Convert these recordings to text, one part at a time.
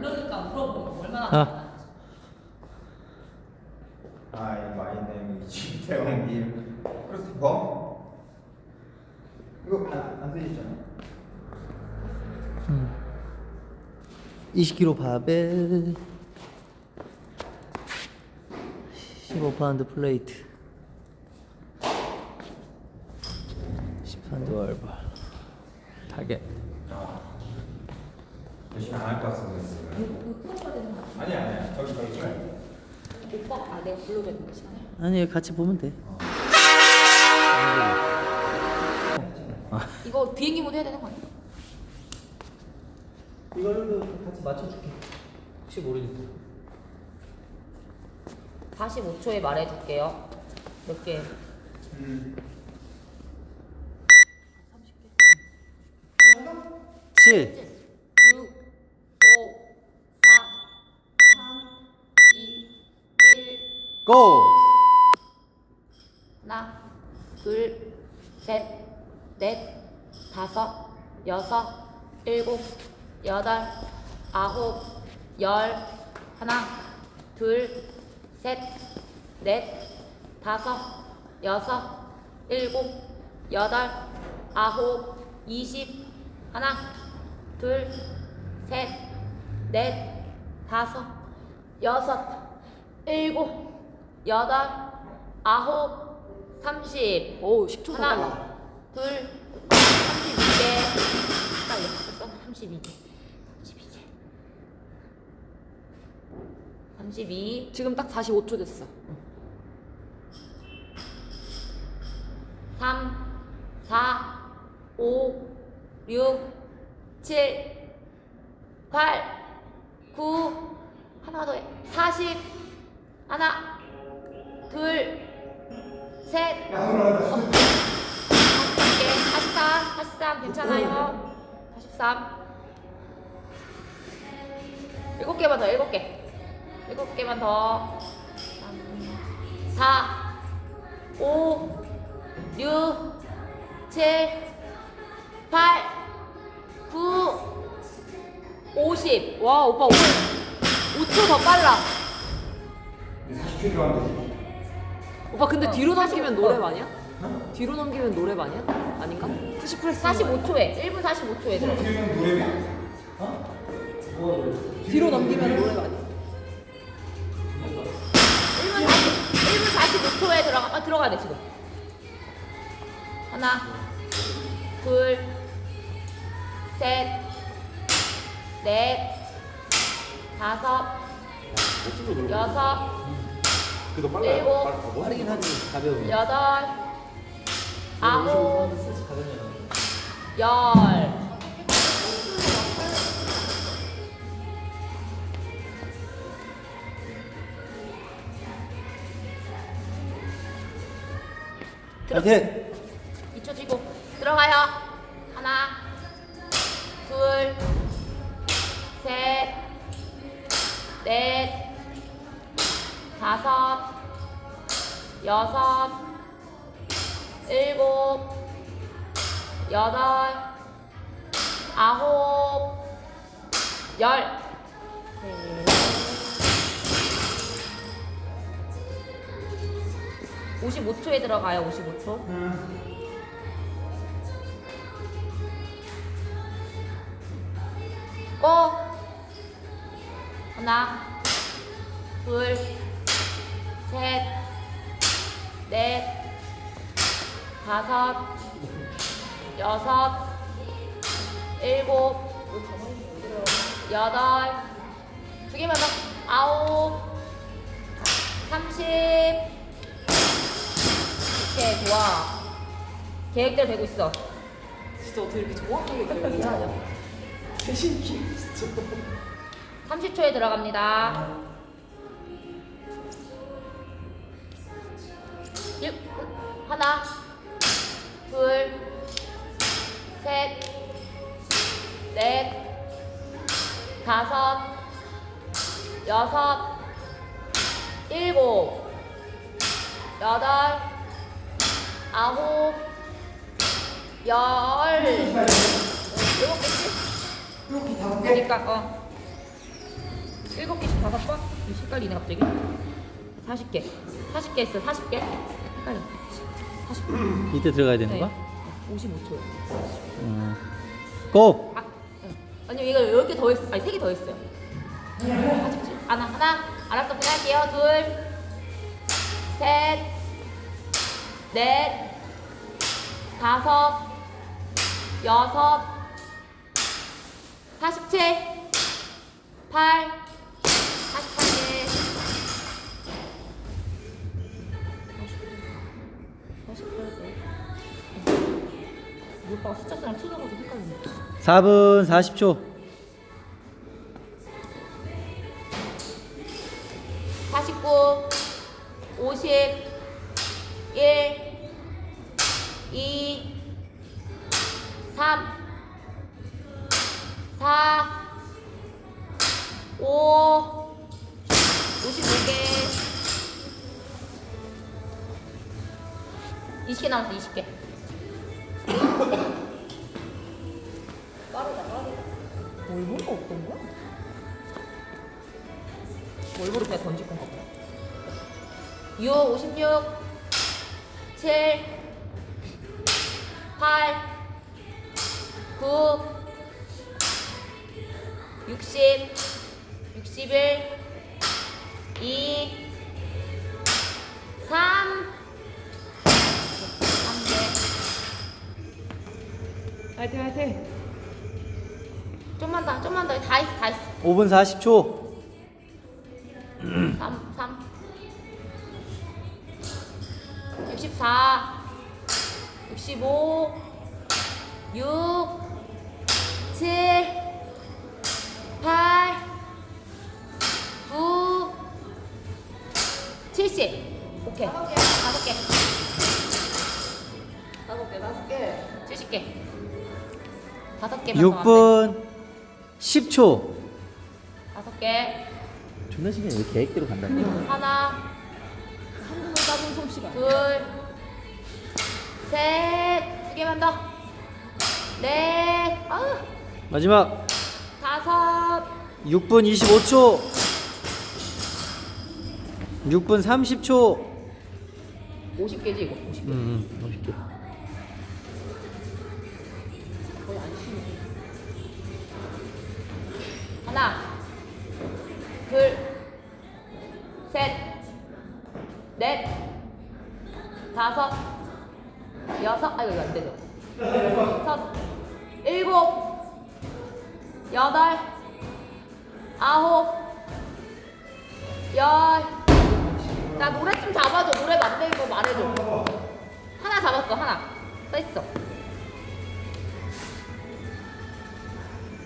모르니까 물어보고 얼마나 아. 잘하는지. Hi, my name is 김태원님. 크리스토퍼? 이거 안, 안 쓰이잖아. 20kg 바벨 15파운드 플레이트 10파운드 월바 타겟 열심히 안 할 것 같습니다. 풀어야 되는 거 같아. 아니야, 아니야. 저기, 저기. 저기. 오빠, 아, 내가 되는 시간에? 아니 같이 보면 돼 이거 비행기 모드 해야 되는 거 아니야? 이걸로 같이 맞춰줄게 혹시 모르니까 45초에 말해줄게요. 몇 개? 음. 7 6, 5, 4, 3, 2, 1. 고! 하나, 둘, 셋, 넷, 다섯, 여섯, 일곱, 여덟, 아홉, 열. 하나, 둘, 셋, 넷, 다섯, 여섯, 일곱, 여덟, 아홉, 이십. 하나, 둘, 셋, 넷, 다섯, 여섯, 일곱, 여덟, 아홉, 삼십. 오, 10초 하나, 둘, 삼십이 개. 빨리 됐어? 삼십이 개. 삼십이 개. 삼십이. 지금 딱 45초 됐어. 삼, 사, 오, 육, 칠, 팔, 구, 하나 더 해. 사십, 하나, 둘, 셋, 다섯 개, 사십삼, 사십삼 괜찮아요. 사십삼. 일곱 개만 더, 일곱 개. 일곱 개만 더. 삼, 사, 오, 6, 7, 8, 9, 50. 와, 오빠 5, 5초 더 빨라. 40kg 하는데. 오빠 근데 뒤로 넘기면 45. 노래 아니야? 뒤로 넘기면 노래 아니야? 아닌가? 푸시프레스 45초에, 1분 45초에 들어. 되면 노래비? 뒤로 넘기면 노래 아니야? 1분 40, 1분 45초에 들어가, 아, 들어가야 돼, 지금. 하나, 둘, 셋, 넷, 다섯, 여섯, 일곱, 빠르긴 하지 가벼우면 여덟, 아홉, 가벼우면 열. 파이팅! 다섯, 여섯, 일곱, 여덟, 아홉, 열. 네. 55초에 들어가요. 55초. 고! 하나, 둘, 셋, 넷, 다섯, 여섯, 일곱, 여덟, 두 개만 더, 아홉, 삼십. 오케이, 좋아. 계획대로 되고 있어. 진짜 어떻게 이렇게 정확하게 기억이 나냐? 개신기 진짜. 30초에 들어갑니다. 하나, 둘, 셋, 넷, 다섯, 여섯, 일곱, 여덟, 아홉, 열. 일곱 개지? 그러니까 어. 7개씩 다섯 번? 이 헷갈리네 갑자기 40개 40개 했어 40개 헷갈려 40개 이때 들어가야 되는 네. 거야? 55초요 음. 고! 아, 응. 아니요 이거 10개 더 했어 아니 3개 더 했어요 아쉽지 하나 하나 알았어 그냥 할게요 둘 셋 넷 다섯 여섯 47 8 오빠가 숫자 쓰랑 틀려가지고 헷갈리네 4분 40초 49, 50, 1, 2, 3, 4, 5, 55개. 20개 남았어, 20개. 6, 56, 7, 8, 9, 60, 61, 2, 3, 3개. 화이팅 화이팅. 좀만 더, 좀만 더. 다 했어, 다 했어. 5분 40초 3, 3. 64, 65, 6, 7, 8, 9, 70. 오케이. 다섯 개. 다섯 개. 다섯 개 다섯 개. 70개. 다섯 개만 6분 10초 다섯 개. 존나 시간이 왜 계획대로 간다니 하나, 따분 솜씨가. 둘, 셋, 두 개만 더, 넷, 아우, 마지막. 다섯, 6분 25초. 6분 30초. 50개지 이거, 50개. 음, 음 멋있게 거의 안 쉬네. 하나, 둘, 넷, 다섯, 여섯, 아 이거 안 되죠. 여섯, 일곱, 여덟, 아홉, 열. 나 노래 좀 잡아줘. 노래 만들고 거 말해줘. 하나 잡았어, 하나. 써있어.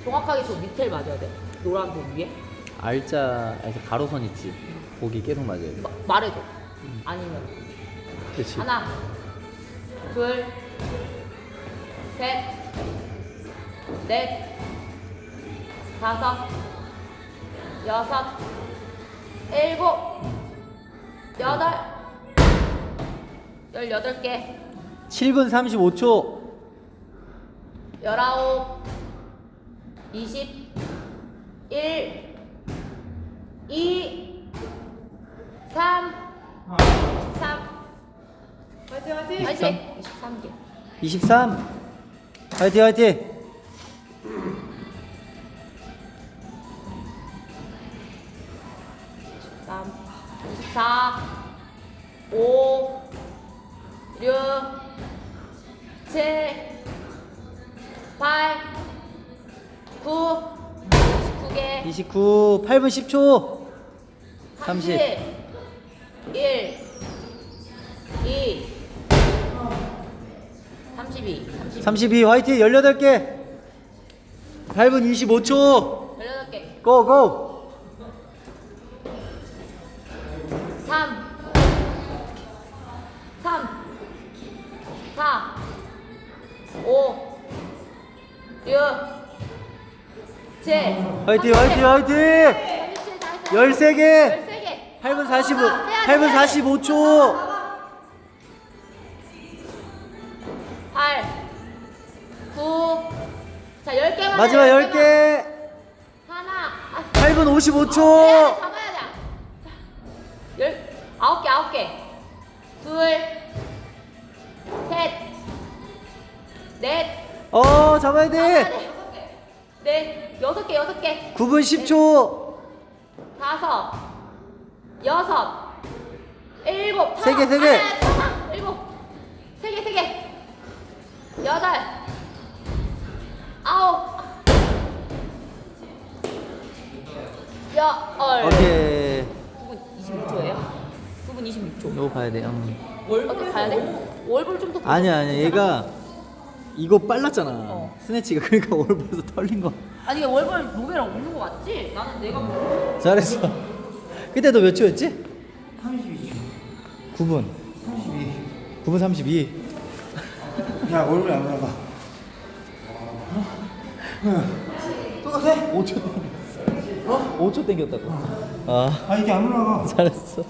정확하게 저 밑에를 맞아야 돼. 노란 거 위에. 알자에서 가로선 있지 거기 계속 맞아야 돼 마, 말해줘. 아니면. 그렇지 하나, 둘, 셋, 넷, 다섯, 여섯, 일곱, 여덟, 열여덟 개, 7분 35초. 열아홉, 이십, 일, 이, 삼, 삼. 화이팅 화이팅. 아이씨, 23개. 23 화이팅 화이팅 3, 24, 5, 6, 7, 8, 9, 19개. 29 8분 10초 30. 1, 2, 32, 32. 32 화이팅 18개 8분 25초 18개. 고고 3, 3, 4, 5, 6, 7. 화이팅 화이팅 화이팅 13개 13개. 8분 45 8분 45초 8, 9. 자, 10개만. 마지막 10개 하나. 아, 8분 잡아야 55초. 돼, 잡아야 돼. 자, 열 아홉 개 아홉 개. 둘, 셋, 넷. 어, 잡아야 잡아야 돼. 돼. 네, 여섯 개 여섯 개. 9분 10초. 다섯, 여섯, 일곱. 세 개, 세 개. 아, 잠깐만. 일곱. 세 개, 세 개. 여덟, 아홉, 열. 오케이. 9분 26초예요? 9분 26초. 이거 봐야 돼. 음. 어떻게 가야 돼? 월볼 좀더 아니야, 아니야. 얘가 이거 빨랐잖아. 어. 스네치가 그러니까 월보에서 털린 거. 아니 이게 월볼 노베랑 없는 거 맞지? 나는 내가 뭐 잘했어. 그때 너 몇 초였지? 32초. 9분. 32. 9분 32. 야, 얼굴이 안 올라가. 똑같아? 5초. 어? 5초 땡겼다고. 아, 아, 이게 안 올라가. 잘했어.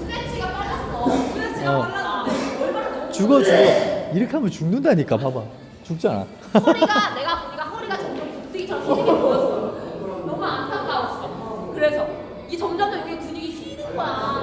스트레치가 빨랐어. 스트레치가 어. 빨랐는데 너무 죽어 죽어. 이렇게 하면 죽는다니까. 봐봐. 죽잖아. 허리가 내가 보니까 허리가 점점 곱등이처럼 휘는 게 보였어. 너무 안타까웠어. 그래서 이 점점 더 이게 휘는 거야.